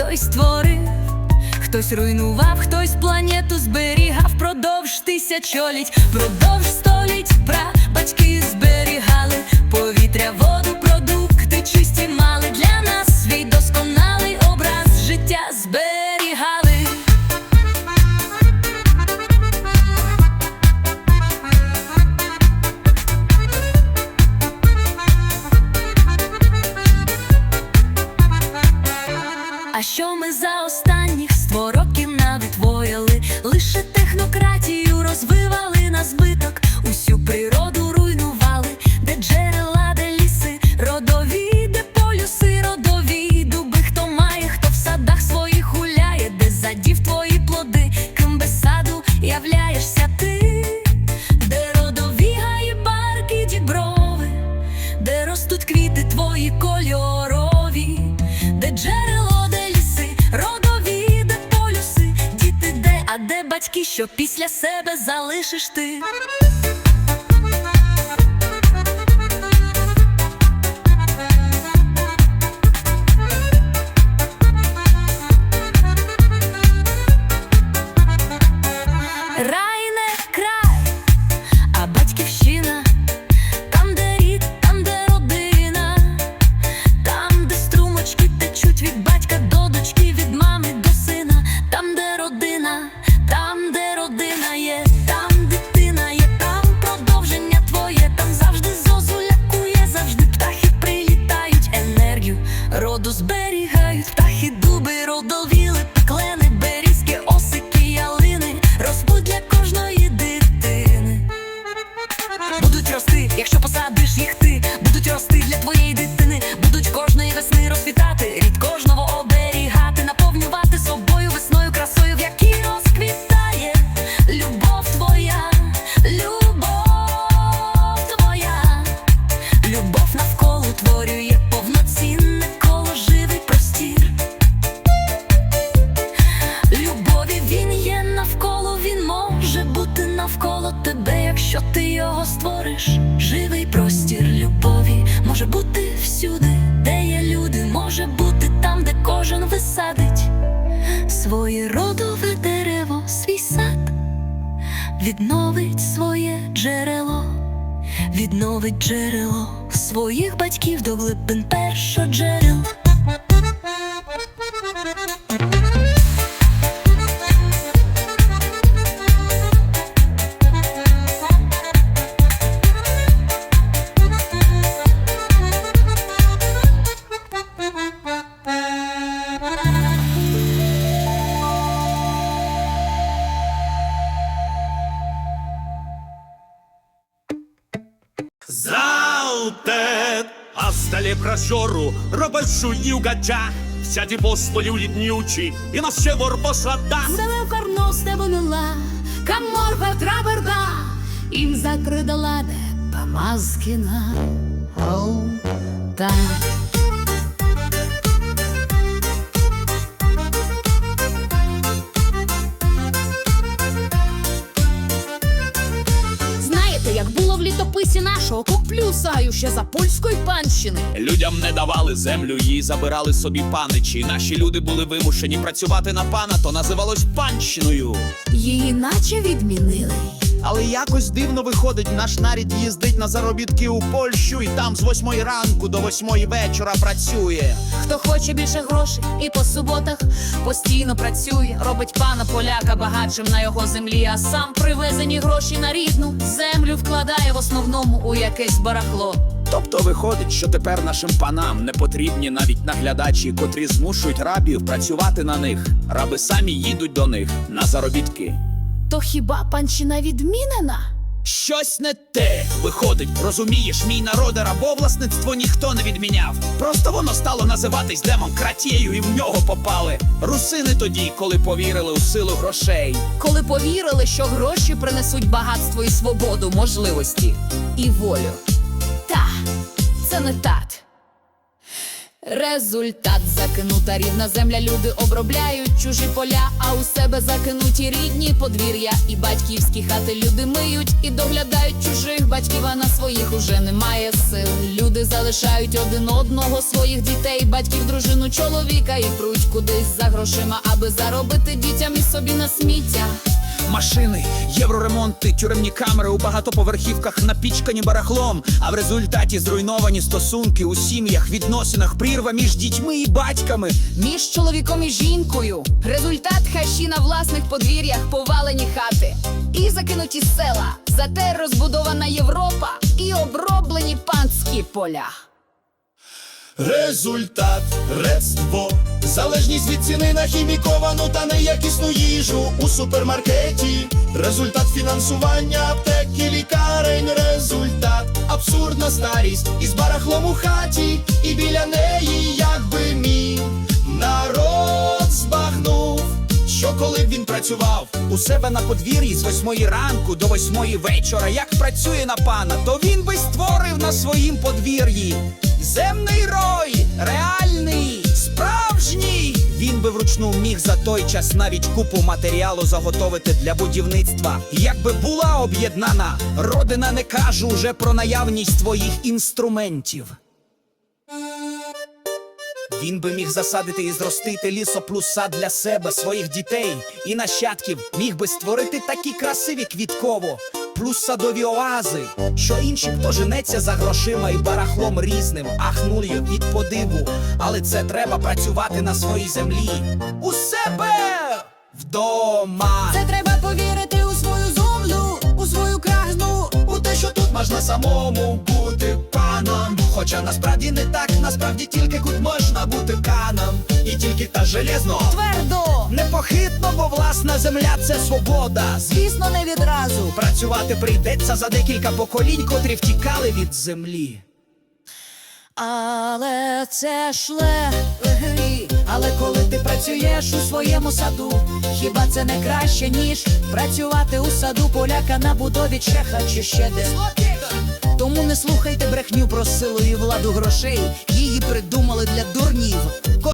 хтось створив, хтось руйнував, хтось планету зберігав. Продовж тисячоліть, продовж століть за останніх сто років навітвоїли? Лише технократію розвивали на збиток, усю природу де, батьки, що після себе залишиш ти. Навколо тебе, якщо ти його створиш. Живий простір любові може бути всюди, де є люди, може бути там, де кожен висадить своє родове дерево, свій сад, відновить своє джерело, відновить джерело своїх батьків до глибин першоджерел. Zautę, в столе прожору робочу югача, Всяді постолів ліднючі, і на щевор посада. Себе корно з тебе мила, каморга траберда, їм закридала де Оу, та. Знаєте, в літописі нашого коплюсаю ще за польської панщини. Людям не давали землю, її забирали собі паничі. Наші люди були вимушені працювати на пана, то називалось панщиною. Її наче відмінили. Але якось дивно виходить, наш нарід їздить на заробітки у Польщу, і там з восьмої ранку до восьмої вечора працює. Хто хоче більше грошей і по суботах постійно працює, робить пана поляка багатшим на його землі, а сам привезені гроші на рідну землю вкладає в основному у якесь барахло. Тобто виходить, що тепер нашим панам не потрібні навіть наглядачі, котрі змушують рабів працювати на них. Раби самі їдуть до них на заробітки. То хіба панщина відмінена? Щось не те виходить, розумієш, мій народе рабовласництво ніхто не відміняв. Просто воно стало називатись демократією і в нього попали. Русини тоді, коли повірили у силу грошей. Коли повірили, що гроші принесуть багатство і свободу, можливості і волю. Та, це не тат. Результат закинута рідна земля, люди обробляють чужі поля, а у себе закинуті рідні подвір'я. І батьківські хати люди миють і доглядають чужих батьків, а на своїх уже немає сил. Люди залишають один одного своїх дітей, батьків, дружину, чоловіка і пруть кудись за грошима, аби заробити дітям і собі на сміття. Машини, євроремонти, тюремні камери у багатоповерхівках напічкані барахлом. А в результаті зруйновані стосунки у сім'ях, відносинах, прірва між дітьми і батьками. Між чоловіком і жінкою результат хащі на власних подвір'ях, повалені хати і закинуті села. Зате розбудована Європа і оброблені панські поля. Результат рецтво залежність від ціни на хіміковану та неякісну їжу у супермаркеті. Результат фінансування аптеки, лікарень. Результат абсурдна старість із барахлом у хаті, і біля неї, якби мій народ збагнув. Що коли б він працював у себе на подвір'ї з восьмої ранку до восьмої вечора, як працює на пана, то він би створив на своїм подвір'ї земний рой, вручну міг за той час навіть купу матеріалу заготовити для будівництва. Якби була об'єднана, родина не кажу вже про наявність твоїх інструментів. Він би міг засадити і зростити лісоплюса для себе, своїх дітей і нащадків. Міг би створити такі красиві квітково, плюс садові оази, що інші, хто женеться за грошима і барахлом різним, ахнули від подиву. Але це треба працювати на своїй землі. У себе вдома. Це треба повірити у свою землю, у свою красну. У те, що тут можна самому бути паном. Хоча насправді не так, насправді тільки тут можна бути каном. І тільки та железно. Твердо, Непохитно, бо власна земля це свобода. звісно, не відразу. Працювати прийдеться за декілька поколінь, котрі втікали від землі. Але це шле. Але коли ти працюєш у своєму саду, хіба це не краще, ніж працювати у саду поляка на будові чеха чи ще де? Тому не слухайте брехню про силу і владу грошей. Її придумали для дурнів.